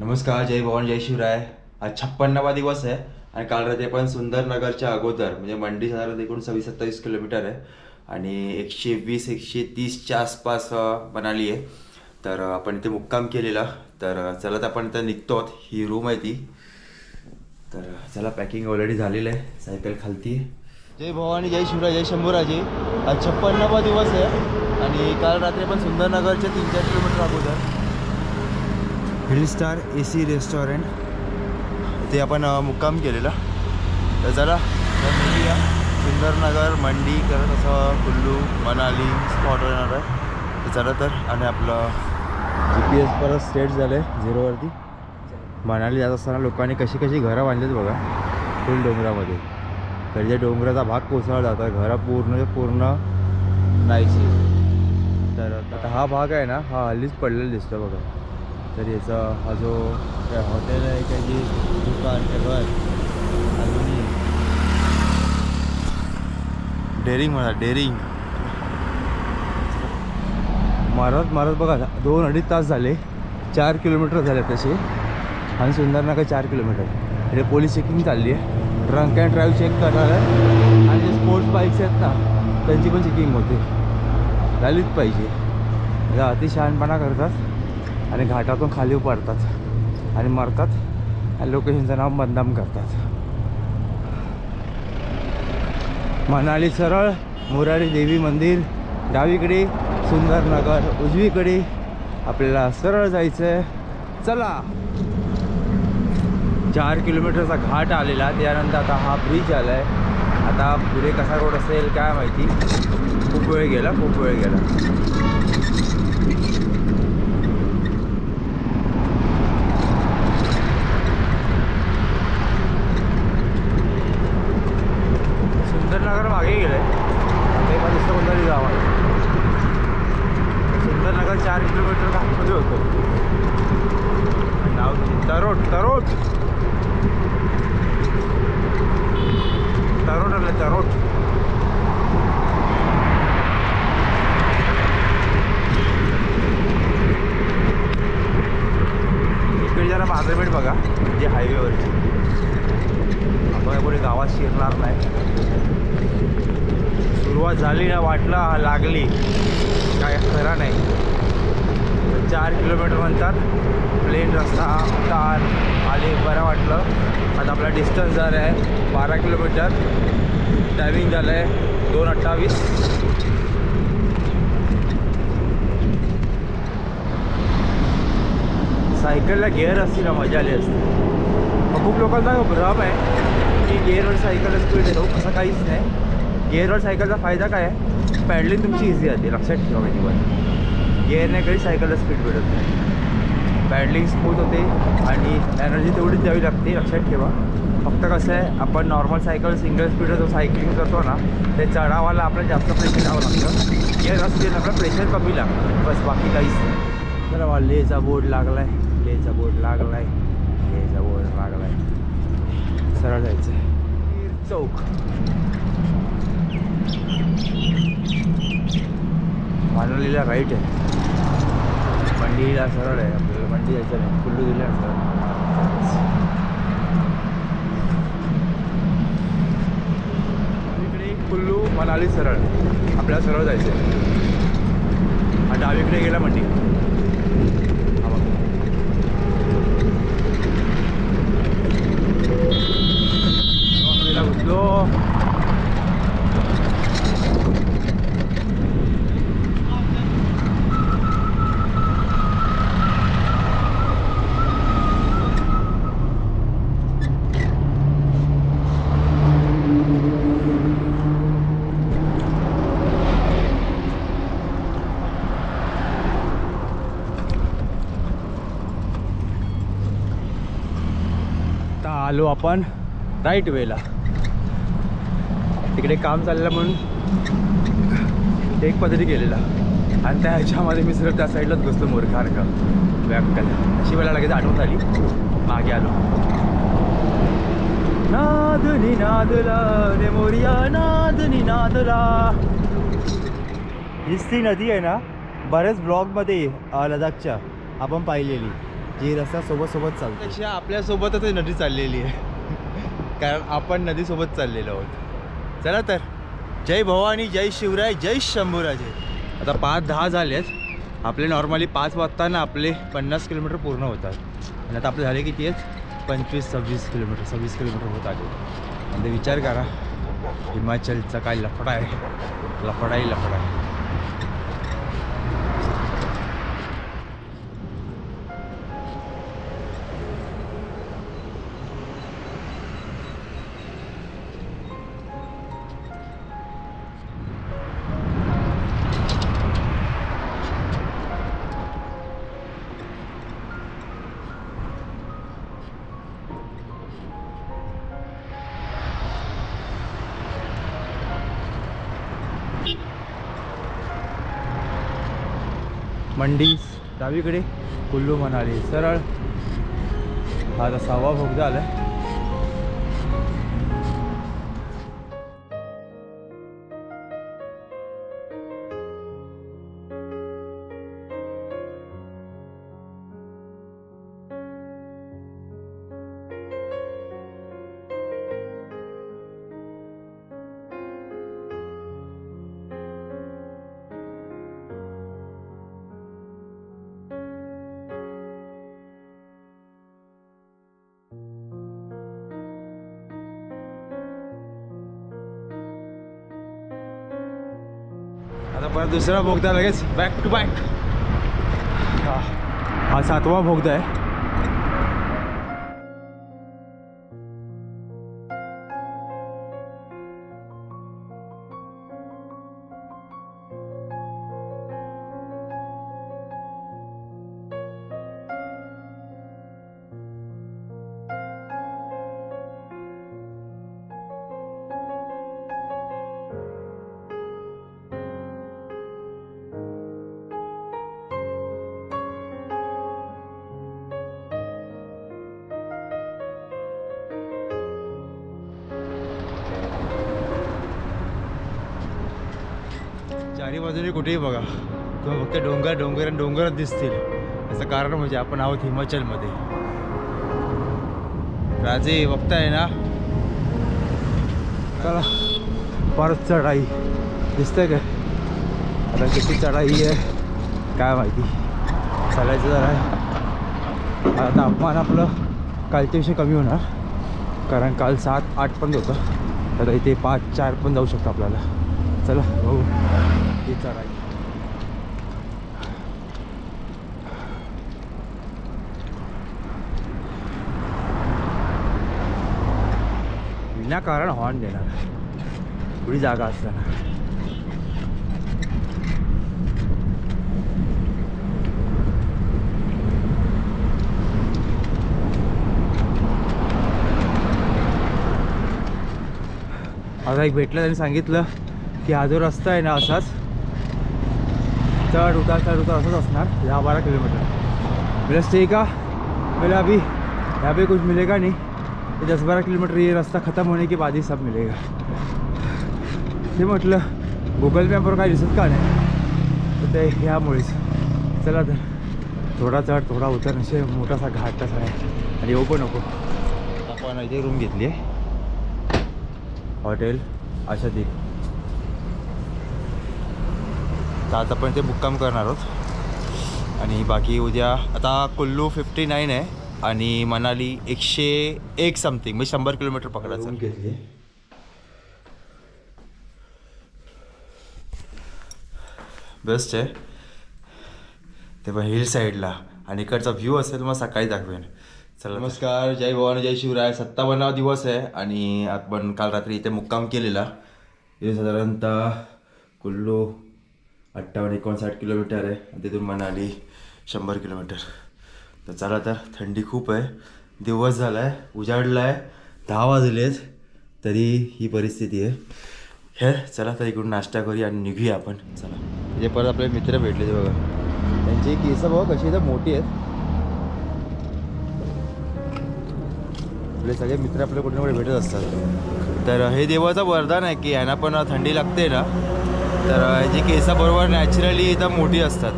नमस्कार जय भवान जय शिवराय. आज छप्पन्नावा दिवस आहे आणि काल रात्री आपण सुंदरनगरच्या अगोदर म्हणजे मंडी साधारण एकूण सव्वीस सत्तावीस किलोमीटर आहे आणि एकशे वीस एकशे तीसच्या आसपास बनाली आहे. तर आपण इथे मुक्काम केलेला. तर चला तर आपण इथं निघतो आहोत. ही रूम आहे ती. तर चला पॅकिंग ऑलरेडी झालेलं आहे. सायकल खालती जय भवानी जय शिवराय जय शंभूराजी. आज छप्पन्नावा दिवस आहे आणि काल रात्री आपण सुंदरनगरच्या तीन चार किलोमीटर अगोदर hill star A C restaurant. ते आपण मुक्काम केलेला. तर चला सुंदरनगर मंडी करत असं कुल्लू मनाली स्पॉट येणार आहे. तर चला तर आणि आपलं जी पी एस परत स्टेट झालं आहे झिरोवरती मनाली जात असताना लोकांनी कशी कशी घरं बांधलीत बघा. फुल डोंगरामध्ये. तर जे डोंगराचा भाग कोसळला जातो घरं पूर्ण पूर्ण नाहीची तर आता हा भाग आहे ना हा हल्लीच पडलेला दिसतो बघा. तर याचा हा जो काय हॉटेल आहे काय जे दुकान घर अजूनही. डेअरिंग म्हणा डेअरिंग मारत मारत बघा दोन अडीच तास झाले. चार किलोमीटर झाले तसे. आणि सुंदरनगर चार किलोमीटर. इथे पोलीस चेकिंग चालली आहे. ड्रंक अँड ड्राईव्ह चेक करणार आहे. आणि जे स्पोर्ट्स बाईक्स आहेत ना त्यांची पण चेकिंग होते. झालीच पाहिजे. अतिशहानपणा अति शहाणपणा करतात. आणि घाटातून खाली पडतात आणि मरतात आणि लोकेशनचं नाव बदनाम करतात. मनाली सरळ मुरारी देवी मंदिर डावीकडे सुंदरनगर उजवीकडे आपल्याला सरळ जायचं आहे चला! चार किलोमीटरचा घाट आलेला त्यानंतर आता हा ब्रिज आला आहे आता पुढे कसा रोड असेल काय माहिती? खूप वेळ गेला खूप वेळ गेला सुंदरनगर मागे गेलं आहे ते मला दुसरं कोणतरी गाव आहे सुंदरनगर चार किलोमीटर घाटमध्ये होतं नाव तरोट तरोट तरोट आलं तरोट इकडे जरा बाजारपेठ बघा म्हणजे हायवेवरची आपण या पुढे गावात शिरणार नाही सुरुवात झाली ना वाटलं लागली. काय खरा नाही. चार किलोमीटर म्हणतात. प्लेन रस्ता तार आले बरं वाटलं. आता आपला डिस्टन्स झाला आहे बारा किलोमीटर. टायमिंग झालं आहे दोन अठ्ठावीस. सायकलला गिअर असते ना मजा आली असते. मग खूप लोकांचा भ्रम आहे. की गिअरवर सायकल स्पीड येतो असं काहीच नाही. गिअरवर सायकलचा फायदा काय आहे? पॅडलिंग तुमची इझी जाते लक्षात ठेवा कधी पण गिअरने कधी सायकलला स्पीड भेटत नाही. पॅडलिंग स्मूथ होते आणि एनर्जी तेवढीच द्यावी लागते लक्षात ठेवा. फक्त कसं आहे आपण नॉर्मल सायकल सिंगल स्पीडवर जो सायकलिंग करतो ना ते चढावाला आपल्याला जास्त प्रेशर द्यावं लागतं. गिअर असते आपलं प्रेशर कमी लागतं. बस बाकी काहीच नाही. तर वा लेचा बोर्ड लागला आहे लेचा बोर्ड लागला आहे लेचा बोर्ड लागला आहे सरळ जायचं चौक. मानवलीला राईट आहे मंडीला सरळ आहे आपल्याला मंडी जायचं नाही कुल्लू दिल्या सरळ इकडे कुल्लू मनाली सरळ आपल्याला सरळ जायचं आहे आणि डावीकडे गेला मंडी हा बघ. मंडीला घुसलो आता आलो आपण राईट वेला तिकडे काम चाललं म्हणून एक पद्धती केलेला. आणि त्या ह्याच्यामध्ये मी सरळ त्या साईडलाच बसलो मूर्खारखं. व्याकल अशी वेळा लगेच आठवण झाली मागे आलो. नादनी नादला रे मोरिया नादनी नादला. हीच ती नदी आहे ना? बऱ्याच ब्लॉगमध्ये लदाखच्या लडाखच्या. आपण पाहिलेली. जी रस्ता सोबत सोबत चालते तशी आपल्यासोबतच ही नदी चाललेली आहे. कारण आपण नदीसोबत चाललेलो आहोत. चला तर. जय भवानी जय शिवराय जय शंभूराजे. आता पाच दहा झालेत. आपले नॉर्मली पाच वाजताना आपले पन्नास किलोमीटर पूर्ण होतात. आणि आता आपले झाले किती आहेत? पंचवीस सव्वीस किलोमीटर सव्वीस किलोमीटर होत आले. म्हणजे विचार करा. हिमाचलचा काय लफडा आहे? लफडाही लफडा आहे मंडी डावीकडे कुल्लू मनाली. सरळ. हा आता सहावा भोगदा परत दुसरा भोगदा लगेच। बॅक टू बॅक हा हा सातवा भोगदा आहे चारी बाजूने कुठेही बघा. तुम्हाला फक्त डोंगर डोंगर आणि डोंगरच दिसतील. याचं कारण म्हणजे आपण आहोत हिमाचलमध्ये. राजे बघताय ना? चला परत चढाई. दिसतंय का आता किती चढाई आहे? काय माहिती. चालायचं जरा आता तापमान आपलं कालच्याविषयी कमी होणार. कारण काल सात आठ पण होतं. आता इथे पाच चार पण जाऊ शकतो आपल्याला. चला बघू ही चढाई विनाकारण हॉर्न देणार. थोडी जागा असताना. आता एक भेटलं त्यांनी सांगितलं की हा जो रस्ता आहे ना असाच चढ उतार चढ उतार असंच असणार दहा बारा किलोमीटर. मेरा स्टे का? मेरा अभी. यहाँ पे कुछ मिलेगा नहीं. ते दस बारह किलोमीटर ये रास्ता ख़त्म होने के बाद ही सब मिलेगा. ते म्हटलं गुगल मॅपवर काय दिसत का नाही. तर ते ह्यामुळेच चला तर. थोडा चढ थोडा उतर. असे मोठासा घाट कसा आहे. आणि येऊ पण नको. आपण इथे रूम घेतली आहे. हॉटेल आशादीप तर आता आपण ते मुक्काम करणार आहोत. आणि बाकी उद्या आता कुल्लू फिफ्टी नाईन आहे आणि मनाली एकशे एक समथिंग म्हणजे शंभर किलोमीटर पकडायचं. घेतली. बेस्ट आहे. तेव्हा हिल साईडला. आणि इकडचा व्ह्यू असेल मग सकाळी दाखवेन. चला नमस्कार जय भवानी जय शिवराय. सत्तावन्नावा दिवस आहे आणि आपण काल रात्री इथे मुक्काम केलेला. साधारणतः कुल्लू अठ्ठावन्न एकोणसाठ किलोमीटर आहे. तिथून मनाली शंभर किलोमीटर. तर चला तर थंडी खूप आहे. दिवस झाला आहे उजाडला आहे दहा वाजलेत तरी ही परिस्थिती आहे. हे चला तर इकडून नाश्ता करूया आणि निघूया आपण. चला. म्हणजे परत आपले मित्र भेटले ते बघा. त्यांची केस बघा कशी तर मोठी आहेत. आपले सगळे मित्र आपल्या कुठे कुठे भेटत असतात. तर हे देवाचं वरदान आहे की यांना पण थंडी लागते ना. तर जी केसाबरोबर नॅचरली एकदम मोठी असतात.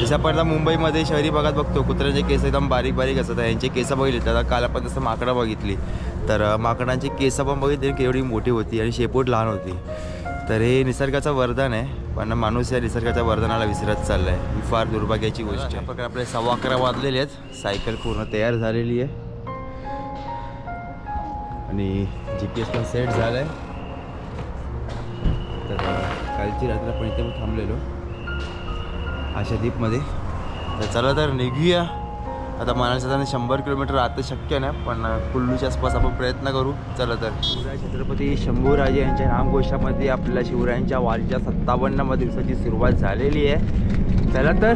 जसं आपण आता मुंबईमध्ये शहरी भागात बघतो कुत्र्यांचे केस एकदम बारीक बारीक असतात यांचे केस बघितले तर काल आपण तसं माकडं बघितली तर माकडांची केस पण बघितली केवढी मोठी होती आणि शेपूट लहान होती. तर हे निसर्गाचं वरदान आहे पण माणूस या निसर्गाच्या वरदानाला विसरत चाललाय. ही फार दुर्भाग्याची गोष्ट आहे. प्रकारे आपले सव्वा अकरा वाजलेले आहेत. सायकल पूर्ण तयार झालेली आहे. आणि जी पी एस पण सेट झालं आहे कालची रात्र आपण इथे थांबलेलो. आशादीपमध्ये तर चला तर निघूया. आता मनाली तर शंभर किलोमीटर आता शक्य नाही पण कुल्लूच्या आसपास आपण प्रयत्न करू. चला तर. शिवराय छत्रपती शंभूराजे यांच्या नामघोषामध्ये आपल्या शिवरायांच्या वारीच्या सत्तावन्नाव्या दिवसाची सुरुवात झालेली आहे. चला तर.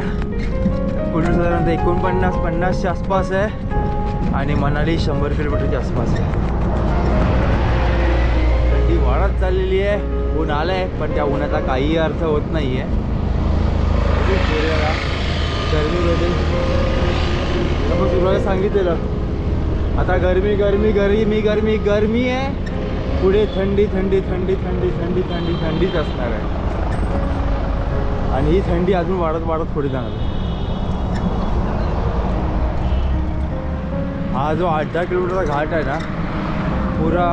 कुल्लू साधारणतः एकोणपन्नास पन्नासच्या आसपास आहे आणि मनाली शंभर किलोमीटरच्या आसपास आहे. थंडी वाढत चाललेली आहे. ऊन आलं आहे पण त्या उन्हाचा काही अर्थ होत नाही आहे गरमीमध्ये आपण तुम्हाला सांगितलेलं. आता गरमी गरमी गरमी गरमी गरमी आहे. पुढे थंडी थंडी थंडी थंडी थंडी थंडी थंडीच असणार आहे. आणि ही थंडी अजून वाढत वाढत पुढे जाणार आहे. हा जो आठ दहा किलोमीटरचा घाट आहे ना पुरा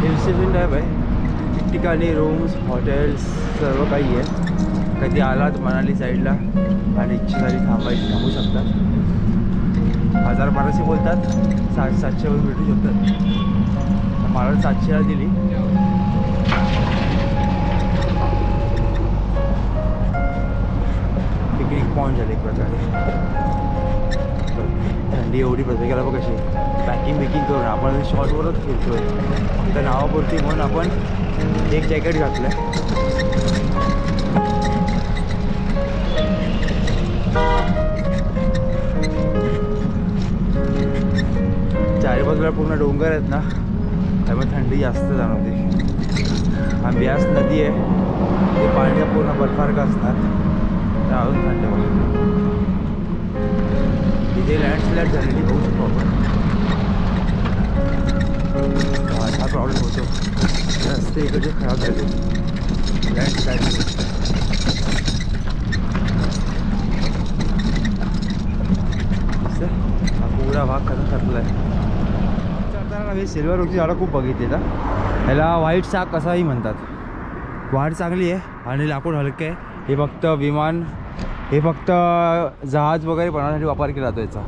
हिल स्टेशन टाईप आहे. ठिकठिकाणी रूम्स हॉटेल्स सर्व काही आहे. कधी आलात मनाली साईडला आणि इच्छा झाली थांबायची थांबू शकतात हजार बाराशे बोलतात सात सातशेवर भेटू शकतात. मला सातशेला दिली. पिकनिक पॉईंट झाले एक प्रकारे. थंडी एवढी प्रत्येकाला बघ कशी पॅकिंग बिकिंग करून आपण शॉर्टवरच फिरतोय. फक्त नावापुरती म्हणून आपण एक जॅकेट घातलं चारी बाजूला पूर्ण डोंगर आहेत ना त्यामुळे थंडी जास्त जाणवते हा ब्यास नदी आहे. ते पाणी पूर्ण बर्फारखं असणार. तर अजून थंड वाटते इथे लँडस्लाईड झालेली बघू शकतो आपण प्रॉब्लेम होतो. रस्ते इकडचे खराब झाले. लँडस्लाईड पुरा भाग कसा ठरला आहे चढताना मी सिल्वर रोगची झाडं खूप बघितली ना ह्याला व्हाईट साग असाही म्हणतात. वाढ चांगली आहे आणि लाकूड हलके आहे. हे फक्त विमान हे फक्त जहाज वगैरे बनवण्यासाठी वापर केला जातो याचा.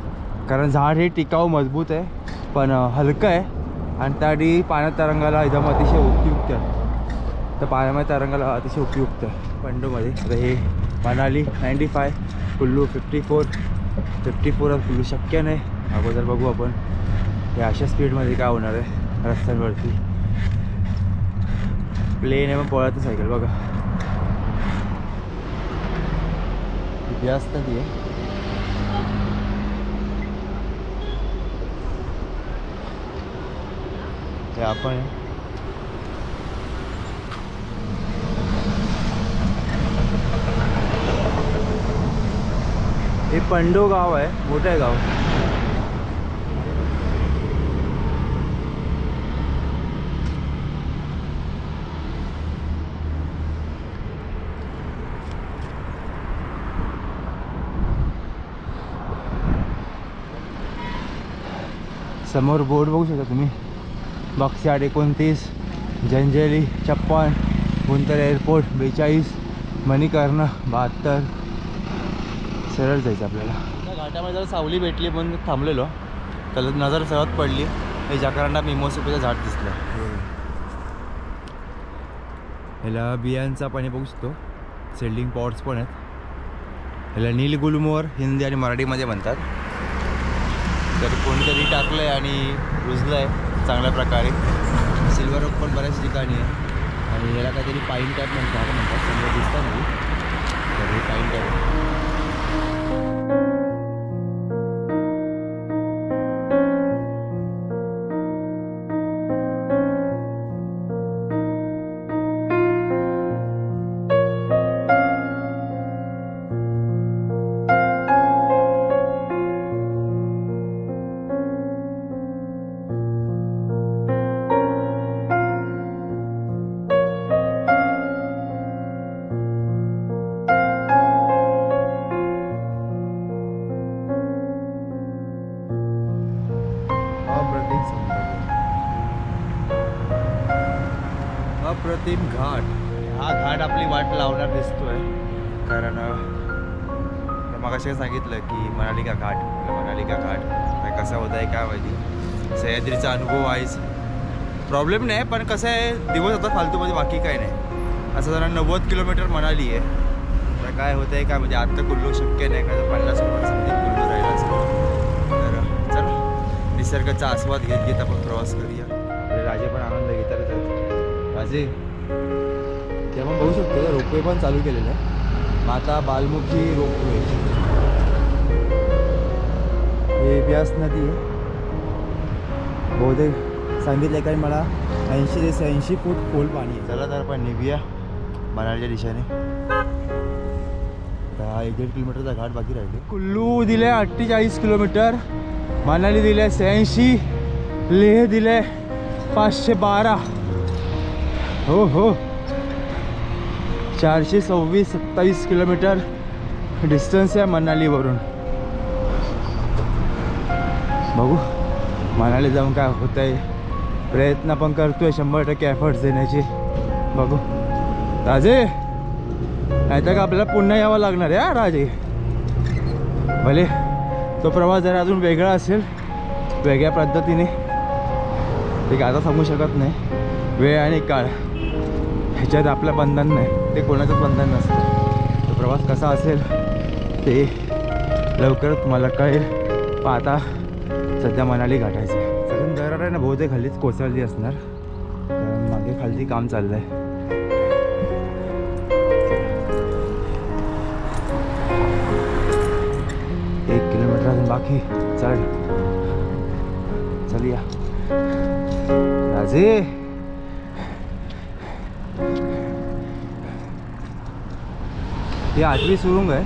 कारण झाड हे टिकाऊ मजबूत आहे पण हलकं आहे. आणि त्यासाठी पाण्यात तरंगाला एकदम अतिशय उपयुक्त. आहे तर पाण्यामध्ये तरंगाला अतिशय उपयुक्त. आहे पंडूमध्ये. तर हे Manali ninety five Kullu fifty four fifty four Kullu शक्य नाही. अगोदर बघू आपण. हे अशा स्पीडमध्ये काय होणार आहे रस्त्यांवरती. प्लेन आहे मग पळत सायकल बघा. किती ती ती ते आपण हे पंडो गाव आहे मोठं आहे गाव. समोर बोर्ड बघू शकता तुम्ही? बक्से आठ एकोणतीस जंजेली छप्पन गुंतर एअरपोर्ट बेचाळीस मणिकर्ण बहात्तर. सरळ जायचं आपल्याला. त्या घाटामध्ये जरा सावली भेटली म्हणून थांबलेलो. त्याला नजर सहज पडली. हे जाकरांना मिमोसिपीचं झाड दिसलं. ह्याला बियांचा पाणी बघू शकतो. सेल्डिंग पॉट्स पण आहेत. ह्याला नीलगुलमोर हिंदी आणि मराठीमध्ये म्हणतात. तर कोणीतरी टाकलं आहे आणि रुजलं आहे चांगल्या प्रकारे. सिल्वर रोक पण बऱ्याच ठिकाणी आहे. आणि याला काहीतरी पाईन टाईप म्हणतात म्हणतात. समजा दिसतं नाही. तर हे पाईन टॅप हा घाट आपली वाट लावणार दिसतोय. कारण मग सांगितलं की मनाली का घाट मनालिका मनाली का घाट. काय कसा होत आहे काय माहिती. सह्याद्रीचा अनुभव आहेच. प्रॉब्लेम नाही पण कसं आहे दिवस आता फालतूमध्ये बाकी काय नाही. असं जरा नव्वद किलोमीटर मनाली आहे. तर काय होतं आहे काय म्हणजे आत्ता कुल्लू शक्य नाही का तर पन्नास किलोमीटर समथिंग कुल्लू राहिला तर चला. निसर्गाचा आस्वाद घेत घेत आपण प्रवास करूया. आपले राजे पण आनंद घेतातच. राजे ते आपण बघू शकतो रोपवे पण चालू केलेलं आहे माता बालमुखी रोपवे. हे व्यास नदी आहे. बहुतेक सांगितलं कारण मला ऐंशी ते ऐंशी फूट खोल पाणी आहे. चला तर आपण निघूया मनालीच्या दिशेने. आता एक दीड किलोमीटरचा घाट बाकी राहिले. कुल्लू दिले अठ्ठेचाळीस किलोमीटर मनाली दिले शहाऐंशी लेह दिले पाचशे बारा. हो हो. चारशे सव्वीस सत्तावीस किलोमीटर डिस्टन्स आहे मनालीवरून. बघू मनाली जाऊन काय होत आहे प्रयत्न पण करतोय शंभर टक्के एफर्ट्स देण्याचे. बघू. राजे नाही तर का आपल्याला पुन्हा यावं लागणार आहे राजे? भले तो प्रवास जरा अजून वेगळा असेल वेगळ्या पद्धतीने. ते आता सांगू शकत नाही. वेळ आणि काळ. ह्याच्यात आपलं बंधन नाही. ते कोणाचंच बंधन नसतं. तो प्रवास कसा असेल ते लवकर तुम्हाला कळेल. पण आता सध्या मनाली गाठायचं आहे. सगळं दरार आहे ना बहुतेक खालीच कोसळली असणार. मागे खालती काम चाललं आहे एक किलोमीटर अजून बाकी. चल. चल या. राजे! हे आठवी सुरुंग आहे.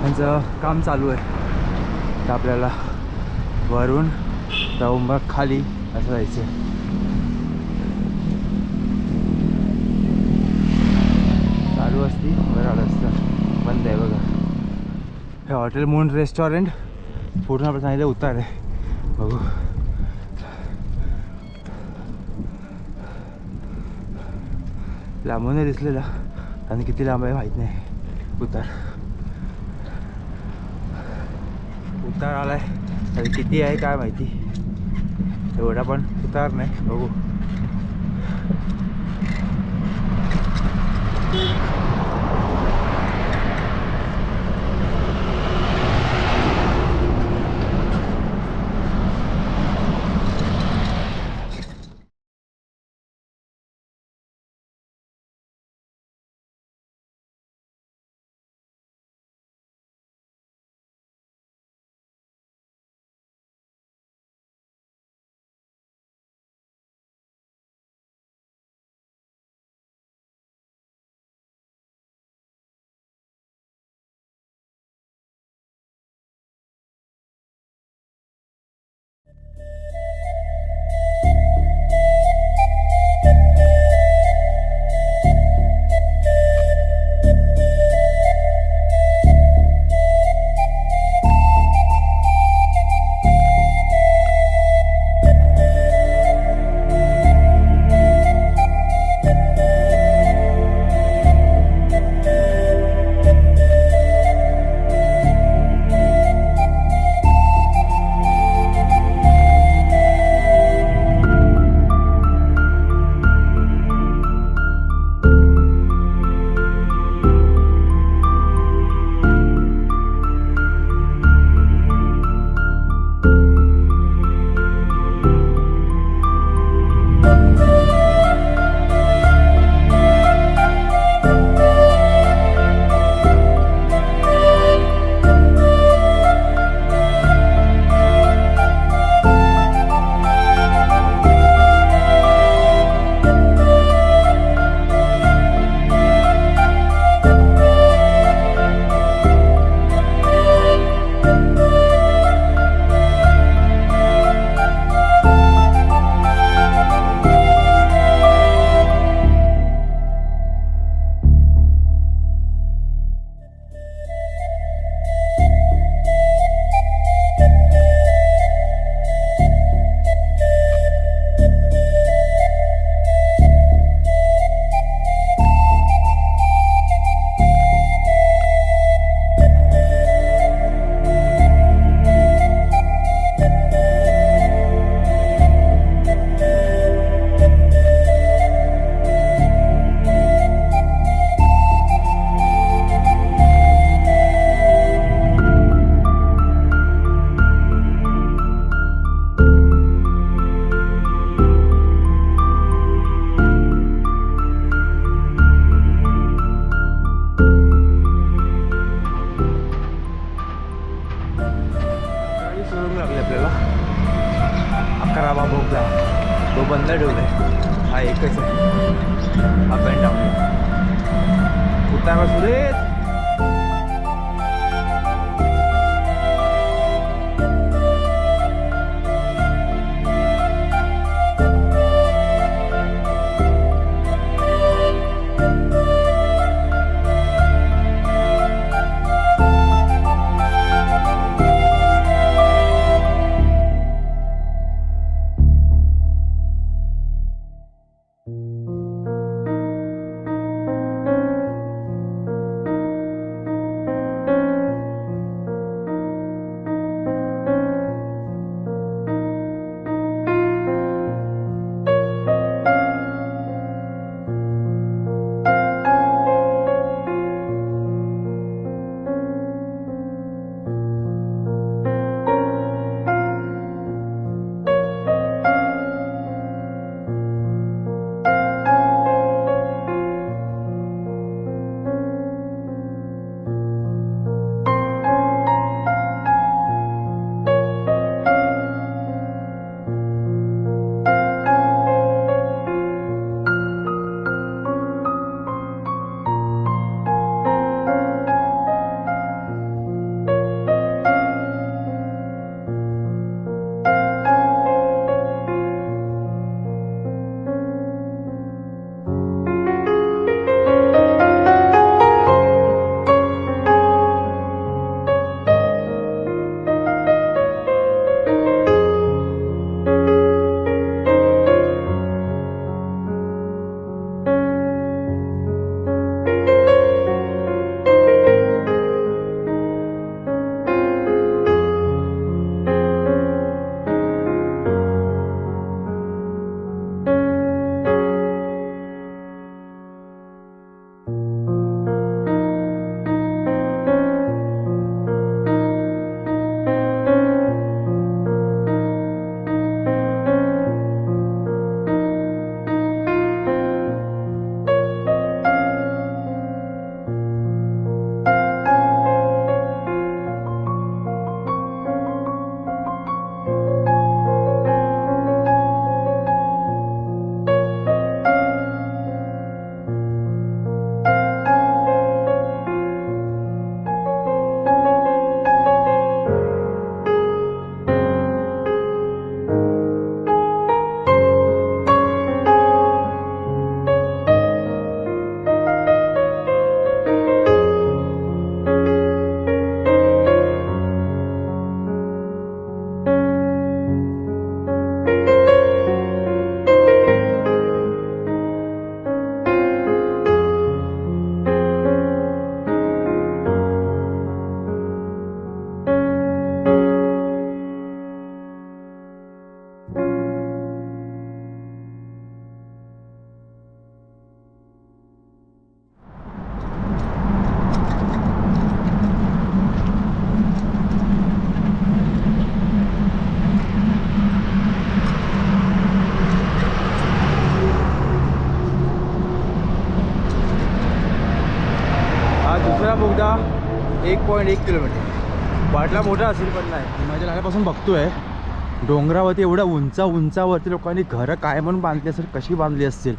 त्यांचं काम चालू आहे. तर आपल्याला वरून जाऊन खाली असं जायचं आहे चालू असती बरं आलं असतं. बंद आहे बघा. हे हॉटेल मून रेस्टॉरंट. पूर्ण आपण सांगितलं उतार आहे. बघू. लांबून दिसलेला. आणि किती लांब आहे माहीत नाही. उतार. उतार आलाय. आणि किती आहे काय माहिती? एवढा पण उतार नाही. बघू. पॉईंट एक किलोमीटर. वाटला मोठा असेल पण नाही. माझ्या लहानपासून बघतोय. डोंगरावरती एवढ्या उंचा उंचावरती लोकांनी घरं काय म्हणून बांधली असेल कशी बांधली असतील?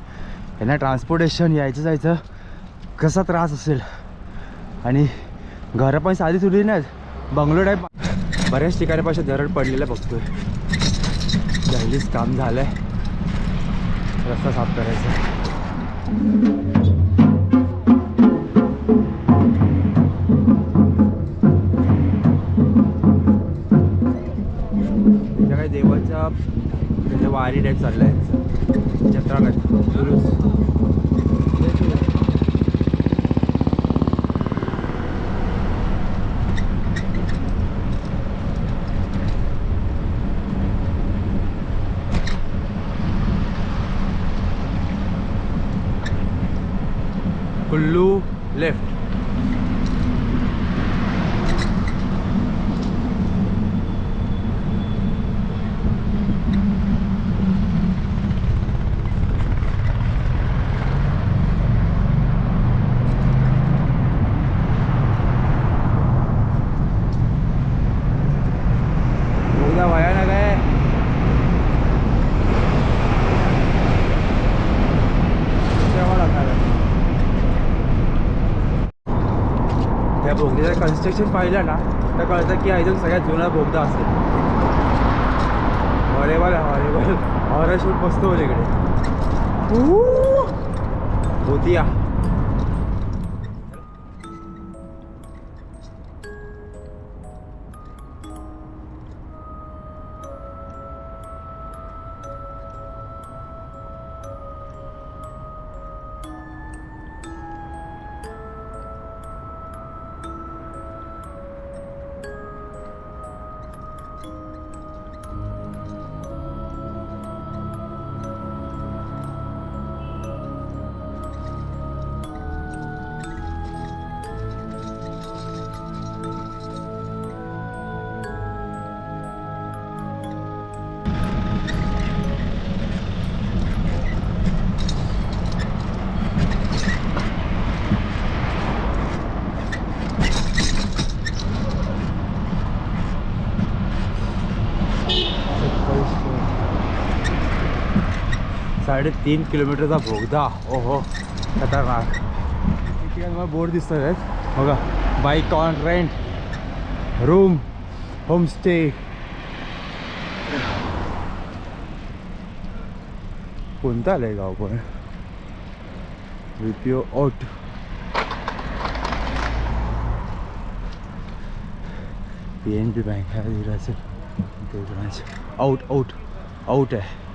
यांना ट्रान्सपोर्टेशन यायचं जायचं कसा त्रास असेल? आणि घरं पण साधी सुधी नाहीत. बंगलो टाईप बऱ्याच ठिकाणीपासून धरण दरड पडलेलं बघतोय. पहिलीच काम झालं आहे रस्ता साफ करायचा. वारी टाईप चाललं आहे जत्राला सुरूच कुल्लू लेफ्ट बोगदा भयानक आहे बोगद्याचं कन्स्ट्रक्शन पाहिलं ना तर कळतं की इथून सगळ्यात जुना बोगदा असेल. हॉरेबल हॉरेबल हॉरर शूट मस्त होईल इकडे. होतीया साडेतीन किलोमीटरचा भोगदा। ओहो, खतरनाक। तुम्हाला बोर्ड दिसत आहेत बघा bike on rent room homestay कोणतं आलंय गाव पण विपिओ P N B bank branch out out out आहे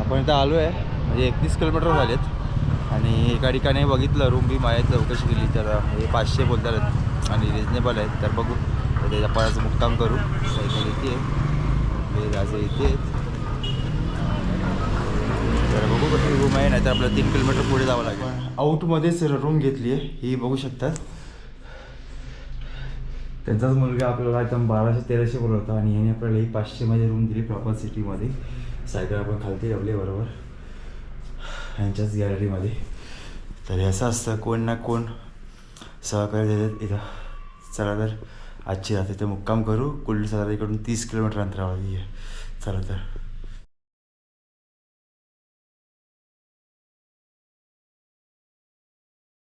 आपण इथं आलो आहे. म्हणजे एकतीस किलोमीटर झालेत. आणि एका ठिकाणी बघितलं रूम बी माहीत चौकशी केली तर हे पाचशे बोलतात आहेत आणि रिजनेबल आहेत. तर बघू. तर त्याच्या पळाचं मुक्काम करू. सायकल इथे आहे. राजे इथे आहेत. तर बघू कसं रूम आहे नाही तर आपल्याला तीन किलोमीटर पुढे जावं लागेल. आऊटमध्येच रूम घेतली आहे. ही बघू शकतात त्यांचाच मुलगा आपल्याला एकदम बाराशे तेराशे बोलत होता आणि याने आपल्याला ही पाचशेमध्ये रूम दिली प्रॉपर सिटीमध्ये सायकल आपण खालती आपले बरोबर. ह्यांच्याच गॅलरीमध्ये तर असं असतं कोण ना कोण सहकार्य देतात इथं. चला तर आजची रात्री ते मुक्काम करू. कुल्ली सराईकडून तीस किलोमीटर अंतरावर आहे. चला तर.